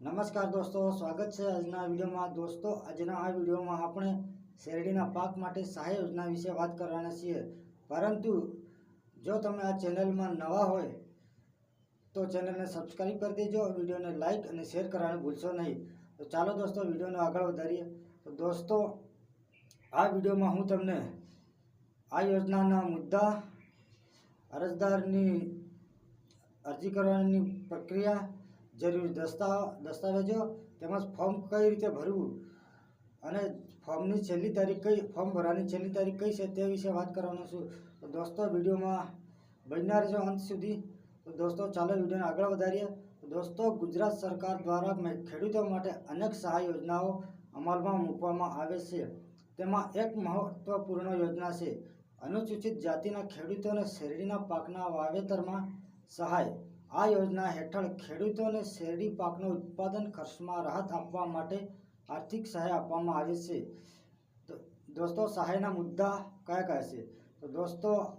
નમસ્કાર દોસ્તો, સ્વાગત છે આજના વિડીયોમાં. દોસ્તો, આજના આ વિડીયોમાં આપણે શેરડીના પાક માટે સહાય યોજના વિશે વાત કરવાના છીએ. પરંતુ જો તમે આ ચેનલમાં નવા હોય, તો ચેનલને સબસ્ક્રાઈબ કરી દેજો, વિડીયોને લાઇક અને શેર કરવાનું ભૂલશો નહીં. તો ચાલો દોસ્તો, વિડીયોને આગળ વધારીએ. તો દોસ્તો, આ વિડીયોમાં હું તમને આ યોજનાના મુદ્દા, અરજદારની અરજી કરવાની પ્રક્રિયા જરૂરી દસ્તા, દસ્તાવેજો તેમજ ફોર્મ કઈ રીતે ભરવું? અને ફોર્મની છેલ્લી તારીખ કઈ, ફોર્મ ભરવાની છેલ્લી તારીખ કઈ છે તે વિશે વાત કરવાનો છું. તો દોસ્તો, વિડીયોમાં બનનાર છે અંત સુધી. તો દોસ્તો, ચાલો વિડીયોને આગળ વધારીએ. દોસ્તો, ગુજરાત સરકાર દ્વારા ખેડૂતો માટે અનેક સહાય યોજનાઓ અમલમાં મૂકવામાં આવે છે. તેમાં એક મહત્વપૂર્ણ યોજના છે. અનુસૂચિત જાતિના ખેડૂતોને શેરડીના પાકના વાવેતરમાં સહાય. આ યોજના હેઠળ ખેડૂતોને શેરડી પાકનું ઉત્પાદન ખર્ચમાં રાહત આપવા માટે આર્થિક સહાય આપવામાં આવે છે. દોસ્તો, સહાયના મુદ્દા કયા કયા છે? તો દોસ્તો,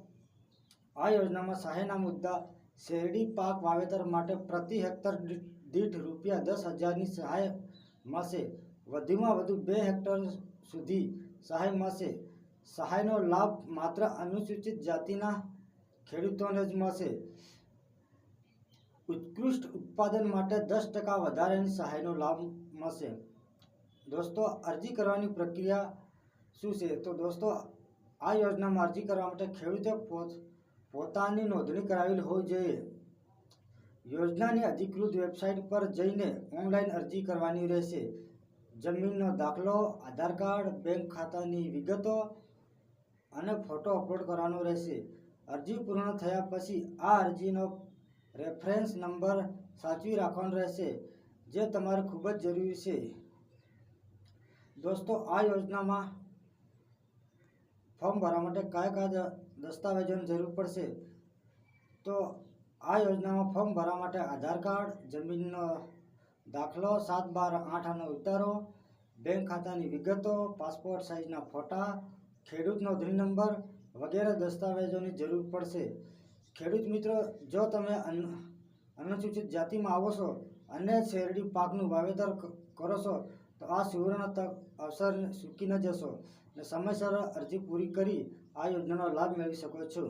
આ યોજનામાં સહાયના મુદ્દા, શેરડી પાક વાવેતર માટે પ્રતિ હેક્ટર દીઠ- રૂપિયા દસ હજારની સહાય મળશે. વધુમાં વધુ બે હેક્ટર સુધી સહાય મળશે. સહાયનો લાભ માત્ર અનુસૂચિત જાતિના ખેડૂતોને જ મળશે. ઉત્કૃષ્ટ ઉત્પાદન માટે દસ ટકા વધારાની સહાયનો લાભ મળશે. દોસ્તો, અરજી કરવાની પ્રક્રિયા શું છે? તો દોસ્તો, આ યોજનામાં અરજી કરવા માટે ખેડૂતે પોત, પોતાની નોંધણી કરાવેલી હોવી જોઈએ. યોજનાની અધિકૃત વેબસાઇટ પર જઈને ઓનલાઈન અરજી કરવાની રહેશે. જમીનનો દાખલો, આધાર કાર્ડ, બેંક ખાતાની વિગતો અને ફોટો અપલોડ કરવાનો રહેશે. અરજી પૂર્ણ થયા પછી આ અરજીનો રેફરન્સ નંબર સાચવી રાખવાનો રહેશે, જે તમારે ખૂબ જ જરૂરી છે. દોસ્તો, આ યોજનામાં ફોર્મ ભરવા માટે કયા કયા દસ્તાવેજોની જરૂર પડશે? તો આ યોજનામાં ફોર્મ ભરવા માટે આધાર કાર્ડ, જમીનનો દાખલો, સાત બાર આઠ આનો ઉતારો, બેંક ખાતાની વિગતો, પાસપોર્ટ સાઇઝના ફોટા, ખેડૂત નોંધણી નંબર વગેરે દસ્તાવેજોની જરૂર પડશે. ખેડૂત મિત્રો, જો તમે અનુસૂચિત જાતિમાં આવો છો અને શેરડી પાકનું વાવેતર કરો છો, તો આ સુવર્ણ તક અવસર ચૂકી ન જશો અને સમયસર અરજી પૂરી કરી આ યોજનાનો લાભ મેળવી શકો છો.